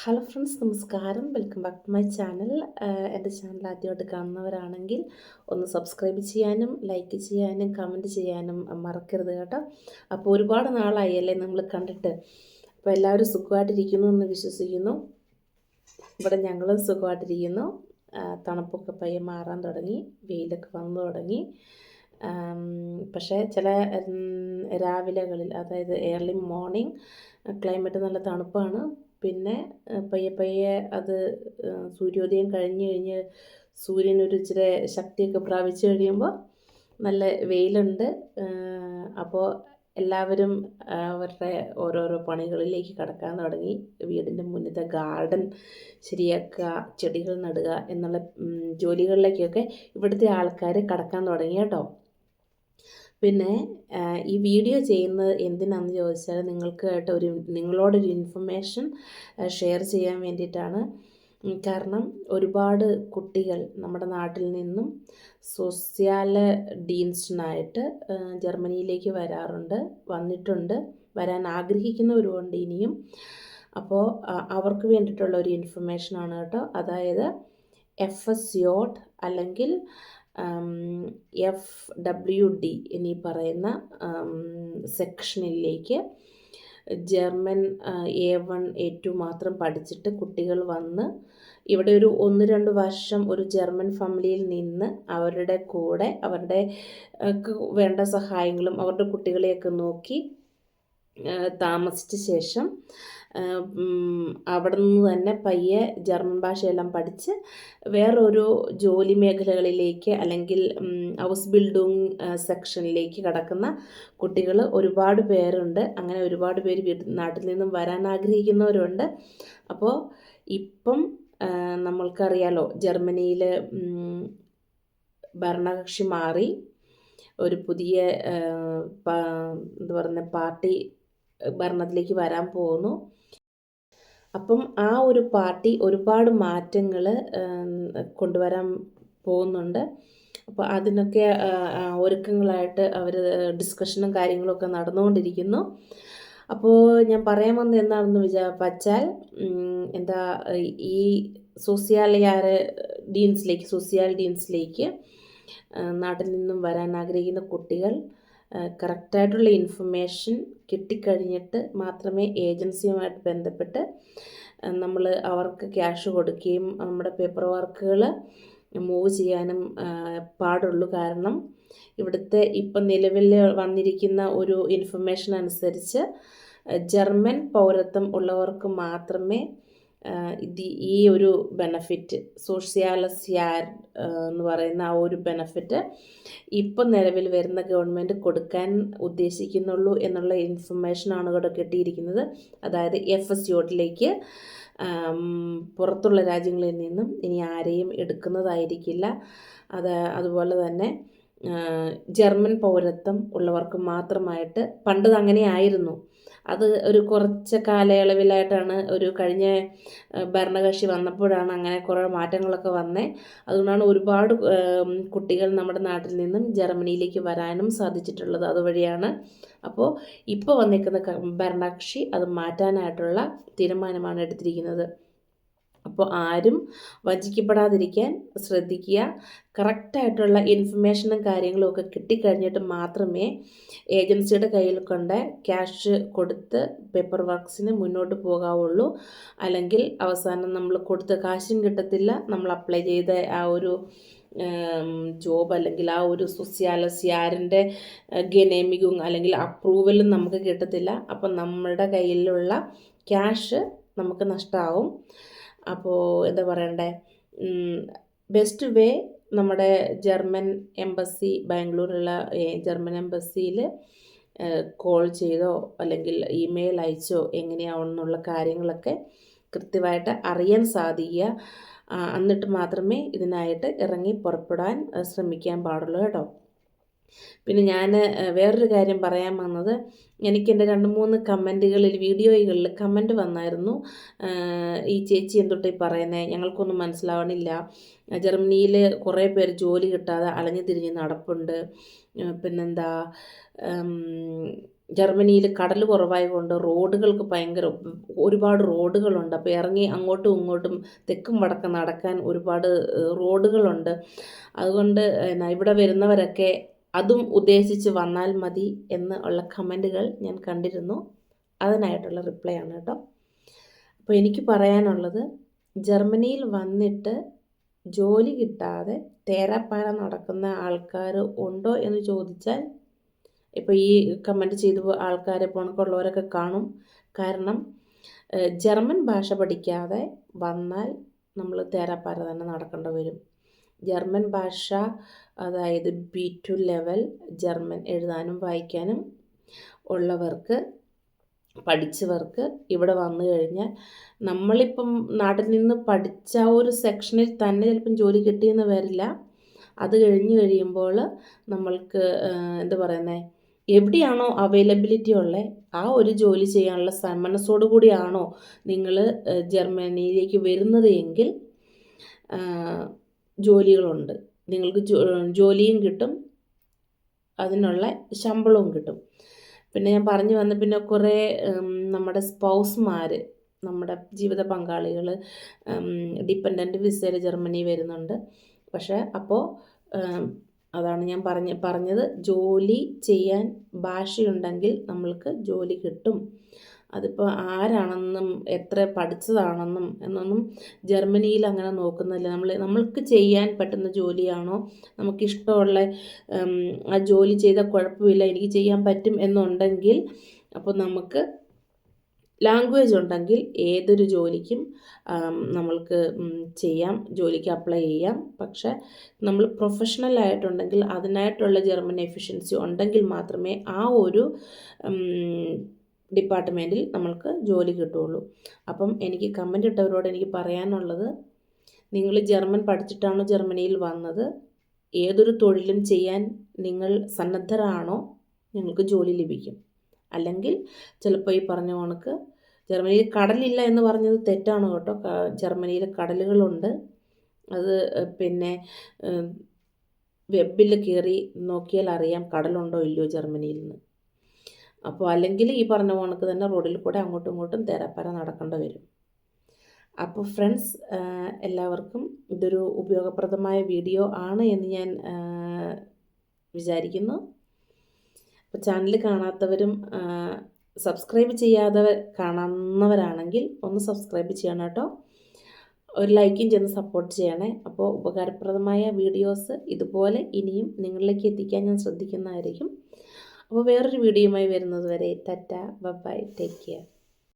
Hello friends നമസ്കാരം. Welcome back to my channel എന്റെ channel ആദ്യമായിട്ട് കാണുന്നവരാണെങ്കിൽ ഒന്ന് സബ്സ്ക്രൈബ് ചെയ്യാനും ലൈക്ക് ചെയ്യാനും കമന്റ് ചെയ്യാനും മറക്കരുത് കേട്ടോ. അപ്പോൾ ഒരുപാട് നാളായി അല്ലേ നമ്മൾ കണ്ടിട്ട്? അപ്പോൾ എല്ലാവരും സുഖമായിട്ടിരിക്കുന്നു എന്ന് വിശ്വസിക്കുന്നു. ഇവിടെ ഞങ്ങളും സുഖമായിട്ടിരിക്കുന്നു. ആ, തണുപ്പൊക്കെ പയ്യെ മാറാൻ തുടങ്ങി വെയിലൊക്കെ വന്നു തുടങ്ങി. പക്ഷേ ചില രാവിലെകളിൽ അതായത് ഏർലി മോർണിംഗ് ക്ലൈമറ്റ് നല്ല തണുപ്പാണ്. പിന്നെ പയ്യെ പയ്യെ അത് സൂര്യോദയം കഴിഞ്ഞ് കഴിഞ്ഞ് സൂര്യൻ ഒരു ഇച്ചിരി ശക്തിയൊക്കെ പ്രാപിച്ചു കഴിയുമ്പോൾ നല്ല വെയിലുണ്ട്. അപ്പോൾ എല്ലാവരും അവരുടെ ഓരോരോ പണികളിലേക്ക് കടക്കാൻ തുടങ്ങി. വീടിന്റെ മുന്നത്തെ ഗാർഡൻ ശരിയാക്കുക ചെടികൾ നടുക എന്നുള്ള ജോലികളിലേക്കൊക്കെ ഇവിടുത്തെ ആൾക്കാർ കടക്കാൻ തുടങ്ങി കേട്ടോ. പിന്നെ ഈ വീഡിയോ ചെയ്യുന്നത് എന്തിനാണെന്ന് ചോദിച്ചാൽ നിങ്ങൾക്കായിട്ട് ഒരു നിങ്ങളോടൊരു ഇൻഫർമേഷൻ ഷെയർ ചെയ്യാൻ വേണ്ടിയിട്ടാണ്. കാരണം ഒരുപാട് കുട്ടികൾ നമ്മുടെ നാട്ടിൽ നിന്നും സോസ്യാല ഡീൻസ്റ്റിനായിട്ട് ജർമ്മനിയിലേക്ക് വരാറുണ്ട് വന്നിട്ടുണ്ട് വരാൻ ആഗ്രഹിക്കുന്നവരുമുണ്ട് ഇനിയും. അപ്പോൾ അവർക്ക് വേണ്ടിയിട്ടുള്ള ഒരു ഇൻഫർമേഷനാണ് കേട്ടോ. അതായത് എഫ് എസ് യോട്ട് അല്ലെങ്കിൽ എഫ് ഡബ്ല്യു ഡി എന്നീ പറയുന്ന സെക്ഷനിലേക്ക് German A one A two മാത്രം പഠിച്ചിട്ട് കുട്ടികൾ വന്ന് ഇവിടെ ഒരു ഒന്ന് രണ്ട് വർഷം ഒരു ജർമ്മൻ ഫാമിലിയിൽ നിന്ന് അവരുടെ കൂടെ അവരുടെ വേണ്ട സഹായങ്ങളും അവരുടെ കുട്ടികളെയൊക്കെ നോക്കി താമസിച്ച ശേഷം അവിടെ നിന്ന് തന്നെ പയ്യെ ജർമ്മൻ ഭാഷയെല്ലാം പഠിച്ച് വേറൊരു ജോലി മേഖലകളിലേക്ക് അല്ലെങ്കിൽ ഹൗസ് ബിൽഡിംഗ് സെക്ഷനിലേക്ക് കടക്കുന്ന കുട്ടികൾ ഒരുപാട് പേരുണ്ട്. അങ്ങനെ ഒരുപാട് പേര് നാട്ടിൽ നിന്നും വരാൻ ആഗ്രഹിക്കുന്നവരുണ്ട്. അപ്പോൾ ഇപ്പം നമ്മൾക്കറിയാലോ ജർമ്മനിയിൽ ഭരണകക്ഷി മാറി. ഒരു പുതിയ എന്താ പറയുന്ന പാർട്ടി ഭരണത്തിലേക്ക് വരാൻ പോകുന്നു. അപ്പം ആ ഒരു പാർട്ടി ഒരുപാട് മാറ്റങ്ങൾ കൊണ്ടുവരാൻ പോകുന്നുണ്ട്. അപ്പോൾ അതിനൊക്കെ ഒരുക്കങ്ങളായിട്ട് അവർ ഡിസ്കഷനും കാര്യങ്ങളൊക്കെ നടന്നുകൊണ്ടിരിക്കുന്നു. അപ്പോൾ ഞാൻ പറയാൻ വന്നത് എന്താണെന്ന് വിചാ വച്ചാൽ എന്താ ഈ സോഷ്യാലിയാർ ഡീൻസിലേക്ക് സോസിയാൽ ഡീൻസിലേക്ക് നാട്ടിൽ നിന്നും വരാൻ ആഗ്രഹിക്കുന്ന കുട്ടികൾ കറക്റ്റായിട്ടുള്ള ഇൻഫർമേഷൻ കിട്ടിക്കഴിഞ്ഞിട്ട് മാത്രമേ ഏജൻസിയുമായിട്ട് ബന്ധപ്പെട്ട് നമ്മൾ അവർക്ക് ക്യാഷ് കൊടുക്കുകയും നമ്മുടെ പേപ്പർ വർക്കുകൾ മൂവ് ചെയ്യാനും പാടുള്ളൂ. കാരണം ഇവിടുത്തെ ഇപ്പം നിലവിൽ വന്നിരിക്കുന്ന ഒരു ഇൻഫർമേഷൻ അനുസരിച്ച് ജർമ്മൻ പൗരത്വം ഉള്ളവർക്ക് മാത്രമേ ഇത് ഈ ഒരു ബെനഫിറ്റ് സോഷ്യാലസ്യാർ എന്ന് പറയുന്ന ആ ഒരു ബെനഫിറ്റ് ഇപ്പം നിലവിൽ വരുന്ന ഗവൺമെന്റ് കൊടുക്കാൻ ഉദ്ദേശിക്കുന്നുള്ളൂ എന്നുള്ള ഇൻഫർമേഷനാണ് ഇവിടെ കിട്ടിയിരിക്കുന്നത്. അതായത് എഫ് എസ് യോട്ടിലേക്ക് പുറത്തുള്ള രാജ്യങ്ങളിൽ നിന്നും ഇനി ആരെയും എടുക്കുന്നതായിരിക്കില്ല. അത് അതുപോലെ തന്നെ ജർമ്മൻ പൗരത്വം ഉള്ളവർക്ക് മാത്രമായിട്ട് പണ്ടത് അങ്ങനെ അങ്ങനെയായിരുന്നു അത് ഒരു കുറച്ച് കാലയളവിലായിട്ടാണ് ഒരു കഴിഞ്ഞ ഭരണകക്ഷി വന്നപ്പോഴാണ് അങ്ങനെ കുറേ മാറ്റങ്ങളൊക്കെ വന്നേ. അതുകൊണ്ടാണ് ഒരുപാട് കുട്ടികൾ നമ്മുടെ നാട്ടിൽ നിന്നും ജർമ്മനിയിലേക്ക് വരാനും സാധിച്ചിട്ടുള്ളത് അതുവഴിയാണ്. അപ്പോൾ ഇപ്പോൾ വന്നിരിക്കുന്ന ഭരണകക്ഷി അത് മാറ്റാനായിട്ടുള്ള തീരുമാനമാണ് എടുത്തിരിക്കുന്നത്. അപ്പോൾ ആരും വഞ്ചിക്കപ്പെടാതിരിക്കാൻ ശ്രദ്ധിക്കുക. കറക്റ്റായിട്ടുള്ള ഇൻഫർമേഷനും കാര്യങ്ങളും ഒക്കെ കിട്ടിക്കഴിഞ്ഞിട്ട് മാത്രമേ ഏജൻസിയുടെ കയ്യിൽ കൊണ്ട് ക്യാഷ് കൊടുത്ത് പേപ്പർ വർക്ക്സിന് മുന്നോട്ട് പോകാവുള്ളൂ. അല്ലെങ്കിൽ അവസാനം നമ്മൾ കൊടുത്ത കാശും കിട്ടത്തില്ല. നമ്മൾ അപ്ലൈ ചെയ്ത ആ ഒരു ജോബ് അല്ലെങ്കിൽ ആ ഒരു സുസ്യാല സിയാറിന്റെ ഗനേമികും അല്ലെങ്കിൽ അപ്രൂവലും നമുക്ക് കിട്ടത്തില്ല. അപ്പം നമ്മുടെ കയ്യിലുള്ള ക്യാഷ് നമുക്ക് നഷ്ടമാവും അപ്പോൾ എന്താ പറയണ്ടേ? ബെസ്റ്റ് വേ നമ്മുടെ ജർമ്മൻ എംബസി ബാംഗ്ലൂരുള്ള ജർമ്മൻ എംബസിയിൽ കോൾ ചെയ്തോ അല്ലെങ്കിൽ ഇമെയിൽ അയച്ചോ എങ്ങനെയാണെന്നുള്ള കാര്യങ്ങളൊക്കെ കൃത്യമായിട്ട് അറിയാൻ സാധിക്കുക. എന്നിട്ട് മാത്രമേ ഇതിനായിട്ട് ഇറങ്ങി പുറപ്പെടാൻ ശ്രമിക്കാൻ പാടുള്ളൂ കേട്ടോ. പിന്നെ ഞാൻ വേറൊരു കാര്യം പറയാൻ വന്നത്. എനിക്ക് എന്റെ രണ്ട് മൂന്ന് കമന്റുകളിൽ വീഡിയോകളിൽ കമന്റ് വന്നായിരുന്നു. ഈ ചേച്ചി എന്തൊട്ട് പറയുന്നത് ഞങ്ങൾക്കൊന്നും മനസ്സിലാവണില്ല. ജർമ്മനിയിൽ കുറേ പേർ ജോലി കിട്ടാതെ അലഞ്ഞു തിരിഞ്ഞ് നടപ്പുണ്ട്. പിന്നെന്താ ജർമ്മനിയിൽ കടൽ കുറവായതുകൊണ്ട് റോഡുകൾക്ക് ഭയങ്കര ഒരുപാട് റോഡുകളുണ്ട്. അപ്പോൾ ഇറങ്ങി അങ്ങോട്ടും ഇങ്ങോട്ടും തെക്കും വടക്കും നടക്കാൻ ഒരുപാട് റോഡുകളുണ്ട്. അതുകൊണ്ട് ഇവിടെ വരുന്നവരൊക്കെ അതും ഉദ്ദേശിച്ച് വന്നാൽ മതി എന്ന് ഉള്ള കമന്റുകൾ ഞാൻ കണ്ടിരുന്നു. അതിനായിട്ടുള്ള റിപ്ലൈ ആണ് കേട്ടോ. അപ്പോൾ എനിക്ക് പറയാനുള്ളത് ജർമ്മനിയിൽ വന്നിട്ട് ജോലി കിട്ടാതെ തേരാപ്പാര നടക്കുന്ന ആൾക്കാർ ഉണ്ടോ എന്ന് ചോദിച്ചാൽ ഇപ്പോൾ ഈ കമന്റ് ചെയ്ത ആൾക്കാരെ പോണക്കുള്ളവരൊക്കെ കാണും. കാരണം ജർമ്മൻ ഭാഷ പഠിക്കാതെ വന്നാൽ നമ്മൾ തേരാപ്പാര തന്നെ നടക്കേണ്ടി വരും. ജർമ്മൻ ഭാഷ അതായത് ബി ടു ലെവൽ ജർമ്മൻ എഴുതാനും വായിക്കാനും ഉള്ളവർക്ക് പഠിച്ചവർക്ക് ഇവിടെ വന്നു കഴിഞ്ഞാൽ നമ്മളിപ്പം നാട്ടിൽ നിന്ന് പഠിച്ച ഒരു സെക്ഷനിൽ തന്നെ ചിലപ്പം ജോലി കിട്ടിയെന്ന് വരില്ല. അത് കഴിഞ്ഞ് കഴിയുമ്പോൾ നമ്മൾക്ക് എന്താ പറയുന്നത് എവിടെയാണോ അവൈലബിലിറ്റി ഉള്ളത് ആ ഒരു ജോലി ചെയ്യാനുള്ള സമനസ്സോടു കൂടിയാണോ നിങ്ങൾ ജർമ്മനിയിലേക്ക് വരുന്നത് എങ്കിൽ ജോലികളുണ്ട്. നിങ്ങൾക്ക് ജോലിയും കിട്ടും അതിനുള്ള ശമ്പളവും കിട്ടും. പിന്നെ ഞാൻ പറഞ്ഞു വന്ന പിന്നെ കുറേ നമ്മുടെ സ്പൗസ്മാർ നമ്മുടെ ജീവിത പങ്കാളികൾ ഡിപ്പെൻഡന്റ് വിസയിൽ ജർമ്മനി വരുന്നുണ്ട്. പക്ഷേ അപ്പോൾ അതാണ് ഞാൻ പറഞ്ഞ പറഞ്ഞത് ജോലി ചെയ്യാൻ ഭാഷയുണ്ടെങ്കിൽ നമ്മൾക്ക് ജോലി കിട്ടും. അതിപ്പോൾ ആരാണെന്നും എത്ര പഠിച്ചതാണെന്നും എന്നൊന്നും ജർമ്മനിയിൽ അങ്ങനെ നോക്കുന്നില്ല. നമ്മൾ നമ്മൾക്ക് ചെയ്യാൻ പറ്റുന്ന ജോലിയാണോ? നമുക്കിഷ്ടമുള്ള ആ ജോലി ചെയ്താൽ കുഴപ്പമില്ല എനിക്ക് ചെയ്യാൻ പറ്റും എന്നുണ്ടെങ്കിൽ അപ്പോൾ നമുക്ക് ലാംഗ്വേജ് ഉണ്ടെങ്കിൽ ഏതൊരു ജോലിക്കും നമ്മൾക്ക് ചെയ്യാം ജോലിക്ക് അപ്ലൈ ചെയ്യാം. പക്ഷേ നമ്മൾ പ്രൊഫഷണൽ ആയിട്ടുണ്ടെങ്കിൽ അതിനായിട്ടുള്ള ജർമ്മൻ എഫിഷ്യൻസി ഉണ്ടെങ്കിൽ മാത്രമേ ആ ഒരു ഡിപ്പാർട്ട്മെന്റിൽ നമ്മൾക്ക് ജോലി കിട്ടുകയുള്ളൂ. അപ്പം എനിക്ക് കമന്റ് ഇട്ടവരോട് എനിക്ക് പറയാനുള്ളത് നിങ്ങൾ ജർമ്മൻ പഠിച്ചിട്ടാണോ ജർമ്മനിയിൽ വന്നത്? ഏതൊരു തൊഴിലും ചെയ്യാൻ നിങ്ങൾ സന്നദ്ധരാണോ? നിങ്ങൾക്ക് ജോലി ലഭിക്കും. അല്ലെങ്കിൽ ചിലപ്പോൾ ഈ പറഞ്ഞ കണക്ക് ജർമ്മനിയിൽ കടലില്ല എന്ന് പറഞ്ഞത് തെറ്റാണ് കേട്ടോ. ജർമ്മനിയിൽ കടലുകളുണ്ട്. അത് പിന്നെ വെബിൽ കയറി നോക്കിയാൽ അറിയാം കടലുണ്ടോ ഇല്ലയോ ജർമ്മനിയിൽ നിന്ന്. അപ്പോൾ അല്ലെങ്കിൽ ഈ പറഞ്ഞ കണക്ക് തന്നെ റോഡിൽ കൂടെ അങ്ങോട്ടും ഇങ്ങോട്ടും തേരാപ്പാര നടക്കേണ്ടി വരും. അപ്പോൾ ഫ്രണ്ട്സ് എല്ലാവർക്കും ഇതൊരു ഉപയോഗപ്രദമായ വീഡിയോ ആണ് എന്ന് ഞാൻ വിചാരിക്കുന്നു. അപ്പോൾ ചാനൽ കാണാത്തവരും സബ്സ്ക്രൈബ് ചെയ്യാതെ കാണുന്നവരാണെങ്കിൽ ഒന്ന് സബ്സ്ക്രൈബ് ചെയ്യണം കേട്ടോ. ഒരു ലൈക്കും ചെന്ന് സപ്പോർട്ട് ചെയ്യണേ. അപ്പോൾ ഉപകാരപ്രദമായ വീഡിയോസ് ഇതുപോലെ ഇനിയും നിങ്ങളിലേക്ക് എത്തിക്കാൻ ഞാൻ ശ്രദ്ധിക്കുന്നതായിരിക്കും. അപ്പോൾ വേറൊരു വീഡിയോയുമായി വരുന്നത് വരെ ടറ്റ ബൈ ടേക്ക് കെയർ